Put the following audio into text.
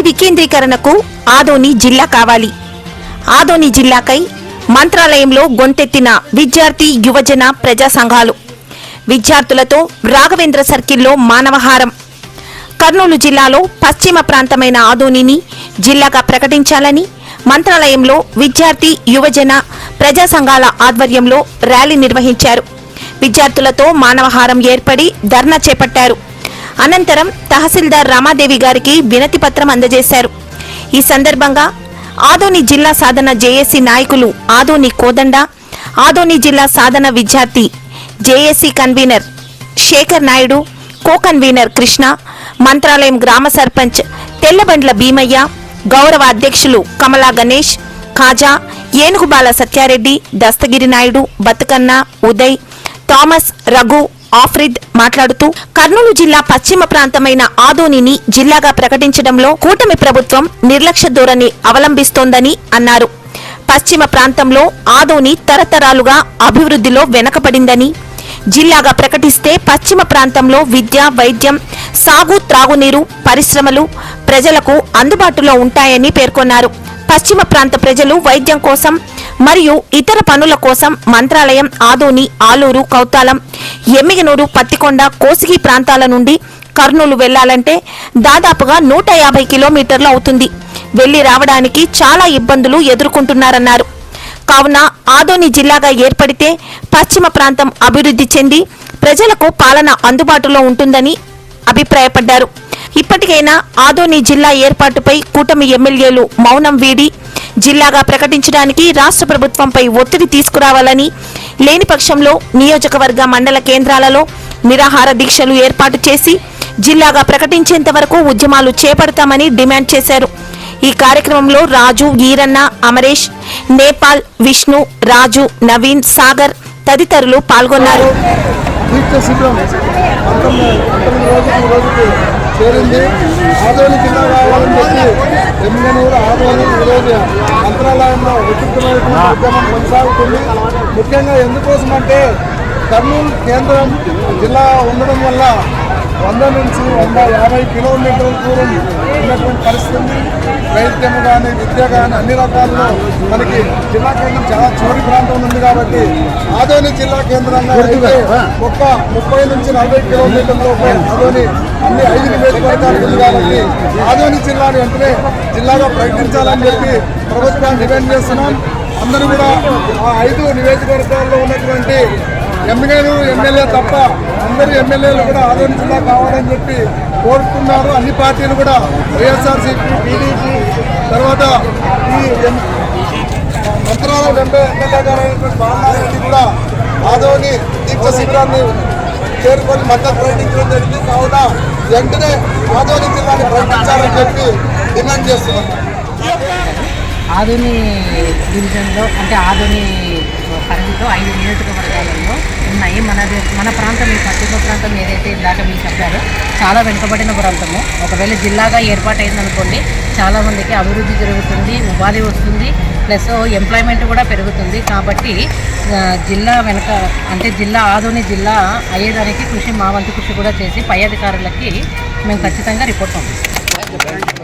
వికేంద్రీకరణకు ఆదోని జిల్లా కావాలి. ఆదోని జిల్లాకై మంత్రాలయంలో గొంతెత్తిన విద్యార్థి యువజన ప్రజా సంఘాలు. విద్యార్థులతో రాఘవేంద్ర సర్కిల్లో మానవహారం. కర్నూలు జిల్లాలో పశ్చిమ ప్రాంతమైన ఆదోనిని జిల్లాగా ప్రకటించాలని మంత్రాలయంలో విద్యార్థి యువజన ప్రజా సంఘాల ఆధ్వర్యంలో ర్యాలీ నిర్వహించారు. విద్యార్థులతో మానవహారం ఏర్పడి ధర్నా చేపట్టారు. అనంతరం తహసీల్దార్ రామాదేవి గారికి వినతి పత్రం అందజేశారు. ఈ సందర్భంగా ఆదోని జిల్లా సాధన జేఏసీ నాయకులు ఆదోని కోదండ ఆదోని జిల్లా సాధన విద్యార్థి JAC convener Shekhar Naidu co convener Krishna Mantralayam గ్రామ సర్పంచ్ తెల్లబండ్ల భీమయ్య గౌరవ అధ్యక్షులు కమలా గణేష్ ఖాజా ఏనుగుబాల సత్యారెడ్డి దస్తగిరి నాయుడు బతుకన్న ఉదయ్ థామస్ రఘు ఆఫ్రిద్ మాట్లాడుతూ కర్నూలు జిల్లా పశ్చిమ ప్రాంతమైన ఆదోనిని జిల్లాగా ప్రకటించడంలో కూటమి ప్రభుత్వం నిర్లక్ష్య ధోరణి అవలంబిస్తోందని అన్నారు. పశ్చిమ ప్రాంతంలో ఆదోని తరతరాలుగా అభివృద్ధిలో వెనకబడిందని జిల్లాగా ప్రకటిస్తే పశ్చిమ ప్రాంతంలో విద్య వైద్యం సాగు త్రాగునీరు పరిశ్రమలు ప్రజలకు అందుబాటులో ఉంటాయని పేర్కొన్నారు. పశ్చిమ ప్రాంత ప్రజలు వైద్యం కోసం మరియు ఇతర పనుల కోసం మంత్రాలయం ఆదోని ఆలూరు కౌతాలం ఎమ్మిగనూరు పత్తికొండ కోసిగి ప్రాంతాల నుండి కర్నూలు వెళ్ళాలంటే దాదాపుగా నూట యాభై కిలోమీటర్లు అవుతుంది. వెళ్ళి రావడానికి చాలా ఇబ్బందులు ఎదుర్కొంటున్నారన్నారు. కావున ఆదోని జిల్లాగా ఏర్పడితే పశ్చిమ ప్రాంతం అభివృద్ధి చెంది ప్రజలకు పాలన అందుబాటులో ఉంటుందని అభిప్రాయపడ్డారు. ఇప్పటికైనా ఆదోని జిల్లా ఏర్పాటుపై కూటమి ఎమ్మెల్యేలు మౌనం వీడి జిల్లాగా ప్రకటించడానికి రాష్ట్ర ప్రభుత్వంపై ఒత్తిడి తీసుకురావాలని లేని పక్షంలో నియోజకవర్గ మండల కేంద్రాలలో నిరాహార దీక్షలు ఏర్పాటు చేసి జిల్లాగా ప్రకటించేంత వరకు ఉద్యమాలు చేపడతామని డిమాండ్ చేశారు. ఈ కార్యక్రమంలో రాజు ఈరన్న అమరేష్ నేపాల్ విష్ణు రాజు నవీన్ సాగర్ తదితరులు పాల్గొన్నారు. చేరింది. ఆదోని జిల్లా కావాలని చెప్పి ఎమ్మెనూరు ఆదోని ఈరోజు మంత్రాలయంలో విస్తృతమైనటువంటి ఉద్యమం కొనసాగుతుంది. ముఖ్యంగా ఎందుకోసమంటే కర్నూలు కేంద్రం జిల్లా ఉండడం వల్ల వంద నుంచి వంద యాభై కిలోమీటర్ల దూరం ఉన్నటువంటి పరిస్థితి వైద్యం కానీ విద్య కానీ అన్ని రకాల్లో మనకి జిల్లా కేంద్రం చాలా చివరి ప్రాంతం ఉంది కాబట్టి ఆదోని జిల్లా కేంద్రంగా ఒక్క ముప్పై నుంచి నలభై కిలోమీటర్ల ఆదోని అన్ని ఐదు నియోజకవర్గాలు ఉంది కాబట్టి ఆదోని జిల్లాని వెంటనే జిల్లాగా ప్రకటించాలని చెప్పి ప్రభుత్వాన్ని డిమాండ్ చేస్తున్నాం. అందరూ కూడా ఆ ఐదు నియోజకవర్గాల్లో ఉన్నటువంటి ఎమ్మెల్యేలు ఎమ్మెల్యే తప్ప అందరూ ఎమ్మెల్యేలు కూడా ఆదోని జిల్లా కావాలని చెప్పి కోరుతున్నారు. అన్ని పార్టీలు కూడా వైఎస్ఆర్సీపీ టీడీపీ తర్వాత ఈ ఎం- మంత్రాలయం ఎంపీ ఎమ్మెల్యే గారు అయినటువంటి బాలనారెడ్డి కూడా ఆదోని దీక్ష శిబిరాన్ని చేరుకొని మద్దతు ప్రకటించడం జరిగింది. కావున వెంటనే ఆదోని జిల్లాని ప్రకటించాలని చెప్పి డిమాండ్ చేస్తున్నాం. ఆధుని డివిజన్లో అంటే ఆధుని పరిధిలో ఐదు నియోజకవర్గాలలో ఉన్నాయి. మన మన ప్రాంతం ఈ పశ్చిమ ప్రాంతం ఏదైతే ఇందాక మీరు చెప్పారో చాలా వెనుకబడిన ప్రాంతము. ఒకవేళ జిల్లాగా ఏర్పాటైందనుకోండి చాలా మందికి అభివృద్ధి జరుగుతుంది ఉపాధి వస్తుంది ప్లస్ ఎంప్లాయ్మెంట్ కూడా పెరుగుతుంది. కాబట్టి జిల్లా వెనక అంటే జిల్లా ఆధుని జిల్లా అయ్యేదానికి కృషి మా వంతు కృషి కూడా చేసి పై అధికారులకి మేము ఖచ్చితంగా రిపోర్ట్ పంపిస్తాం.